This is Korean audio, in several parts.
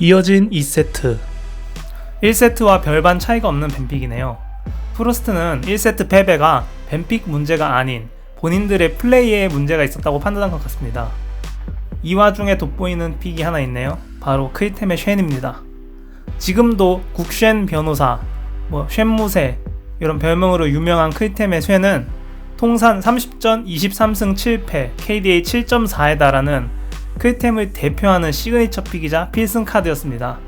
이어진 2세트 1세트와 별반 차이가 없는 뱀픽이네요. 프로스트는 1세트 패배가 뱀픽 문제가 아닌 본인들의 플레이에 문제가 있었다고 판단한 것 같습니다. 이 와중에 돋보이는 픽이 하나 있네요. 바로 크리템의 쉔입니다. 지금도 국쉔 변호사, 뭐 쉔무새 이런 별명으로 유명한 크리템의 쉔은 통산 30전 23승 7패, KDA 7.4에 달하는 크리템을 대표하는 시그니처 픽이자 필승 카드였습니다.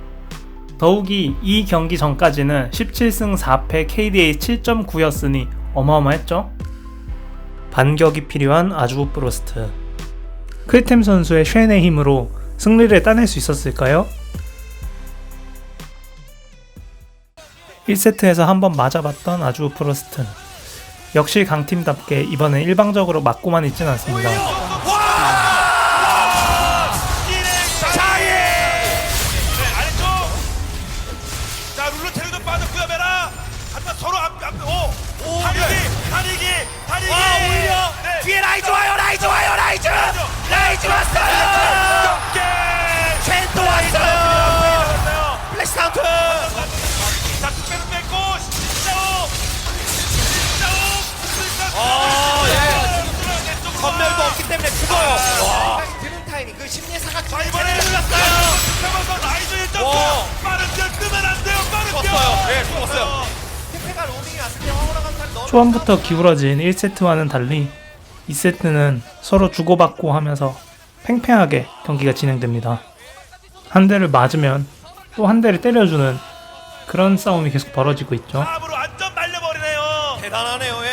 더욱이 이 경기 전까지는 17승 4패 KDA 7.9였으니 어마어마했죠? 반격이 필요한 아주부 프로스트. 크리템 선수의 쉔의 힘으로 승리를 따낼 수 있었을까요? 1세트에서 한번 맞아봤던 아주부 프로스트. 역시 강팀답게 이번엔 일방적으로 맞고만 있진 않습니다. 초반부터 기울어진 1세트와는 달리 2세트는 서로 주고받고 하면서 팽팽하게 경기가 진행됩니다. 한 대를 맞으면 또 한 대를 때려주는 그런 싸움이 계속 벌어지고 있죠. 대단하네요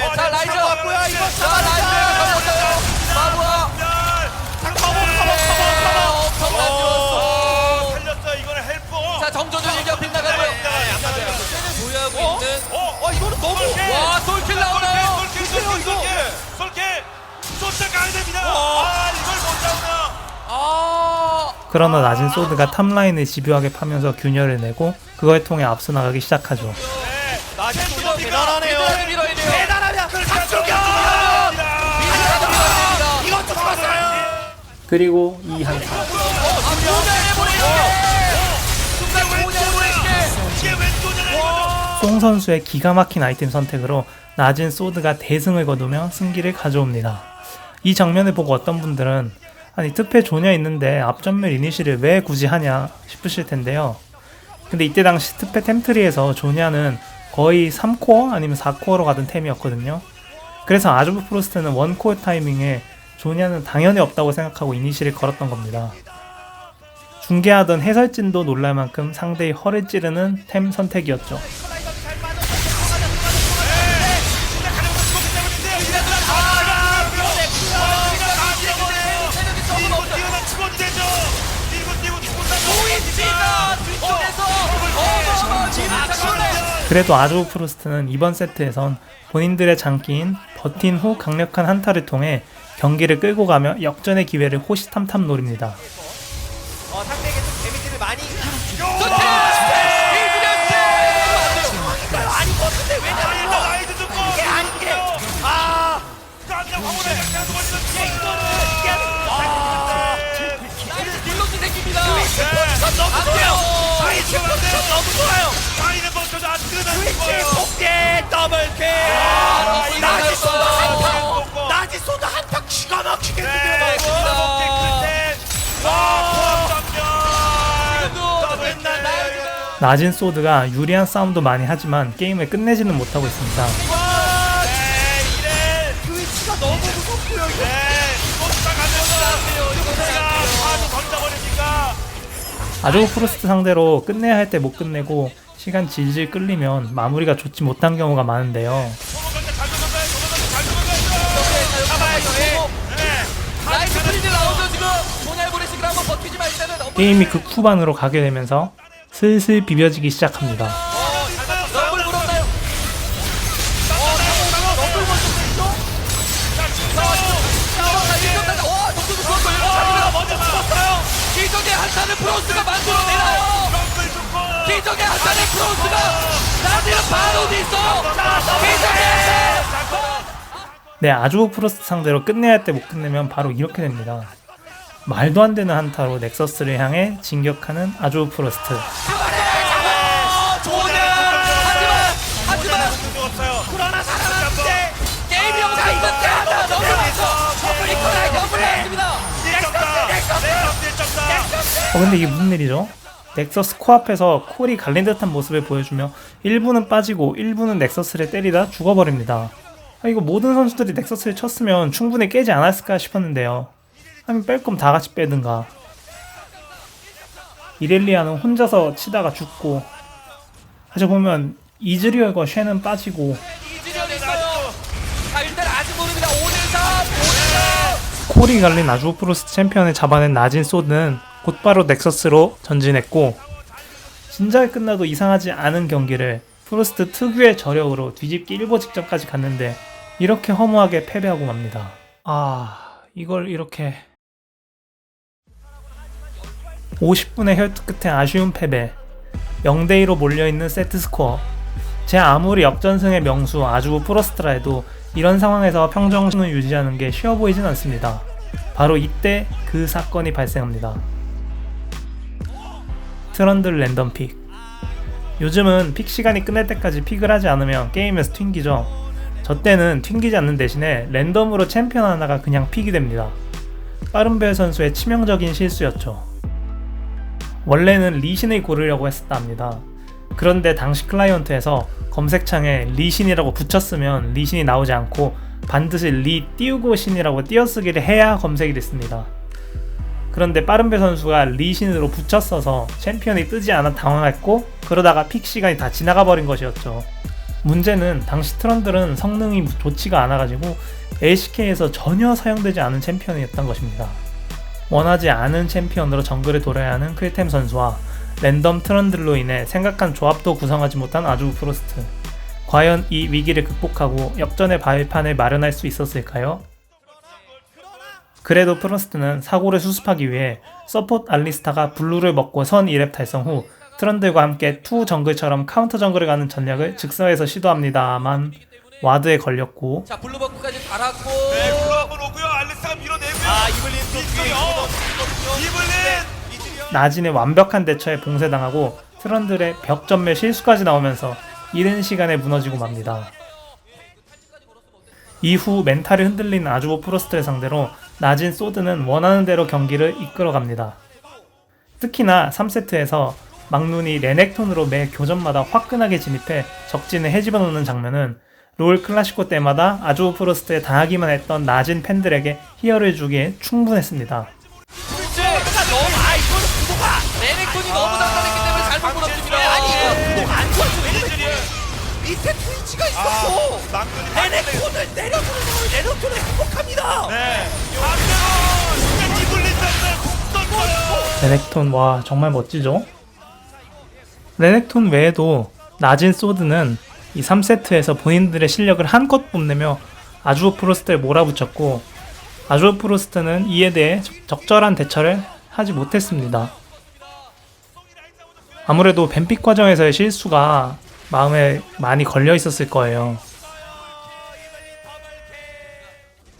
어. 아, 이걸 못 잡나. 아 그러나 낮은 소드가 탑라인을 집요하게 파면서 균열을 내고 그걸 통해 앞서 나가기 시작하죠. 네, 나젠 진짜 소비가 대단하네요 밀어야 돼, 밀어야 돼요. 대단하냐 박종현 아, 이것도 죽었어요 그리고 이 한타 모자에 보내게. 이게. 송 선수의 기가 막힌 아이템 선택으로 낮은 소드가 대승을 거두며 승기를 가져옵니다. 이 장면을 보고 어떤 분들은 아니 특패 조냐 있는데 앞전멸 이니시를 왜 굳이 하냐 싶으실 텐데요. 근데 이때 당시 특패 템트리에서 조냐는 거의 3코어 아니면 4코어로 가던 템이었거든요. 그래서 아주브 프로스트는 원코어 타이밍에 조냐는 당연히 없다고 생각하고 이니시를 걸었던 겁니다. 중계하던 해설진도 놀랄 만큼 상대의 허를 찌르는 템 선택이었죠. 그래도 아주 프로스트는 이번 세트에선 본인들의 장기인 버틴 후 강력한 한타를 통해 경기를 끌고 가며 역전의 기회를 호시탐탐 노립니다. 어 상대에게 좀 데미지를 많이 아, 아. 너무 좋아요. 죽어요. 폭대 더블킥. 아, 나지 소드 나갔어요. 한타. 나지 소드 한타 기가 막히게 네, 들어가고. 맨날 킬. 낮은 소드가 유리한 싸움도 많이 하지만 게임을 끝내지는 못하고 있습니다. 와, 네. 네, 쫓아가면서 내가 파도 던져버리니까. 아조 프로스트 상대로 끝내야 할 때 못 끝내고 시간 질질 끌리면 마무리가 좋지 못한 경우가 많은데요. 예. 네. 어, 게임이 극후반으로 가게 되면서 슬슬 비벼지기 시작합니다. 아, 한타를 프로스가 만들어내나요? 죽고. 기적의 한타를 프로스가 나지는 바로 어디 있어? 기적의 네, 아주 프로스트 상대로 끝내야 할 때 못 끝내면 바로 이렇게 됩니다. 말도 안 되는 한타로 넥서스를 향해 진격하는 아주 프로스트. 어, 좋냐 하지만 하지만 공격 없어요. 그러나 살아남는데 게임이 영상 끝났다 너무 많어 더블 이코라이 더블 끝났습니다 1.4. 넥서스 1.4. 어 근데 이게 무슨 일이죠? 넥서스 코앞에서 콜이 갈린 듯한 모습을 보여주며 1부는 빠지고 1부는 넥서스를 때리다 죽어버립니다. 아, 이거 모든 선수들이 넥서스를 쳤으면 충분히 깨지 않았을까 싶었는데요. 아니 뺄 거면 다 같이 빼든가. 이렐리아는 혼자서 치다가 죽고 사실 보면 이즈리얼과 쉐는 빠지고 이즈리얼 있어요 자 일단 아직 모릅니다 5대3 5대3 콜이 갈린 아주 프로스트 챔피언을 잡아낸 나진 소드는 곧바로 넥서스로 전진했고 진작에 끝나도 이상하지 않은 경기를 프로스트 특유의 저력으로 뒤집기 일보 직전까지 갔는데 이렇게 허무하게 패배하고 맙니다. 아 이걸 이렇게 50분의 혈투 끝에 아쉬운 패배 0대2로 몰려있는 세트 스코어 제 아무리 역전승의 명수 아주부 프로스트라 해도 이런 상황에서 평정심을 유지하는 게 쉬워 보이진 않습니다. 바로 이때 그 사건이 발생합니다. 트런들 랜덤 픽. 요즘은 픽 시간이 끝날 때까지 픽을 하지 않으면 게임에서 튕기죠. 저 때는 튕기지 않는 대신에 랜덤으로 챔피언 하나가 그냥 픽이 됩니다. 빠른벨 선수의 치명적인 실수였죠. 원래는 리신을 고르려고 했었다 합니다. 그런데 당시 클라이언트에서 검색창에 리신이라고 붙였으면 리신이 나오지 않고 반드시 리 띄우고 신이라고 띄어쓰기를 해야 검색이 됐습니다. 그런데 빠른배 선수가 리신으로 붙였어서 챔피언이 뜨지 않아 당황했고 그러다가 픽 시간이 다 지나가 버린 것이었죠. 문제는 당시 트런들은 성능이 좋지가 않아가지고 LCK에서 전혀 사용되지 않은 챔피언이었던 것입니다. 원하지 않은 챔피언으로 정글을 돌아야 하는 클템 선수와 랜덤 트런들로 인해 생각한 조합도 구성하지 못한 아주 프로스트. 과연 이 위기를 극복하고 역전의 발판을 마련할 수 있었을까요? 그래도 프로스트는 사고를 수습하기 위해 서포트 알리스타가 블루를 먹고 선 2렙 달성 후 트런들과 함께 투 정글처럼 카운터 정글을 가는 전략을 즉서에서 시도합니다만 와드에 걸렸고 자 블루버크까지 달았고 네, 굴러 한번 오고요. 알리스가 밀어내고요. 아 이블린 또 뒤에. 이블린. 이즈리얼 나진의 완벽한 대처에 봉쇄당하고 트런들의 벽 전멸 실수까지 나오면서 이른 시간에 무너지고 맙니다. 이후 멘탈이 흔들린 아주보 프로스트를 상대로 나진 소드는 원하는 대로 경기를 이끌어갑니다. 특히나 3세트에서 막눈이 레넥톤으로 매 교전마다 화끈하게 진입해 적진을 헤집어 놓는 장면은 롤 클라시코 때마다 아주보 프로스트에 당하기만 했던 나진 팬들에게 희열을 주기에 충분했습니다. 위치가 아, 있었고 막눈이 레넥톤을 내려주는 걸 레넥톤을 극복합니다. 네. 반대로 선수 공 떴어요. 레넥톤 와 정말 멋지죠? 레넥톤 외에도 나진 소드는 이 3세트에서 본인들의 실력을 한껏 뽐내며 아주오 프로스트를 몰아붙였고 아주오 프로스트는 이에 대해 적- 적절한 대처를 하지 못했습니다. 아무래도 뱀픽 과정에서의 실수가 마음에 많이 걸려 있었을 거예요.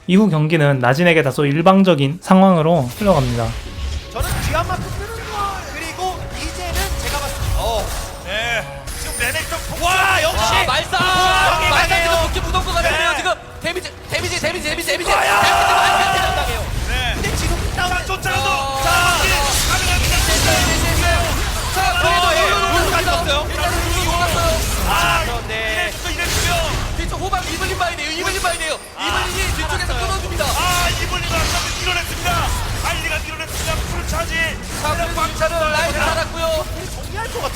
이후 경기는 나진에게 다소 일방적인 상황으로 흘러갑니다.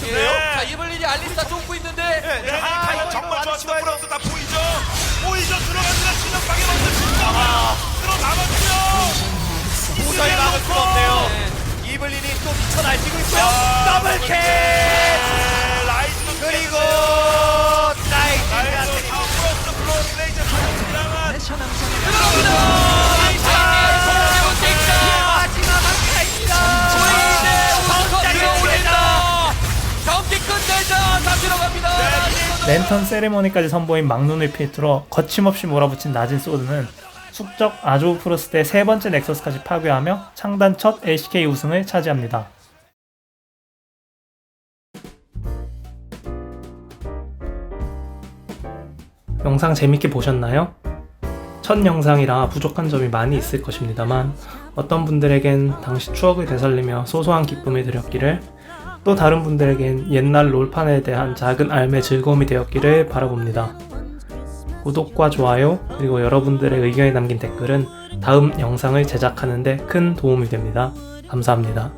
같은데요. 네. 자 이블린이 알리스타 쫓고 있는데 네, 네, 아, 이 이거 정말 좋았어. 프랑스 다 보이죠? 보이죠? 들어갑니다. 신영방에 먼저 진짜 들어남았고요. 도저히 막을 수가 없네요. 이블린이 또 미쳐 날뛰고 있고요. 랜턴 세레모니까지 선보인 막눈을 필두로 거침없이 몰아붙인 낮은 소드는 숙적 아조 프로스트의 세 번째 넥서스까지 파괴하며 창단 첫 LCK 우승을 차지합니다. 영상 재밌게 보셨나요? 첫 영상이라 부족한 점이 많이 있을 것입니다만 어떤 분들에겐 당시 추억을 되살리며 소소한 기쁨이 드렸기를 또 다른 분들에겐 옛날 롤판에 대한 작은 알매 즐거움이 되었기를 바라봅니다. 구독과 좋아요 그리고 여러분들의 의견이 담긴 댓글은 다음 영상을 제작하는 데 큰 도움이 됩니다. 감사합니다.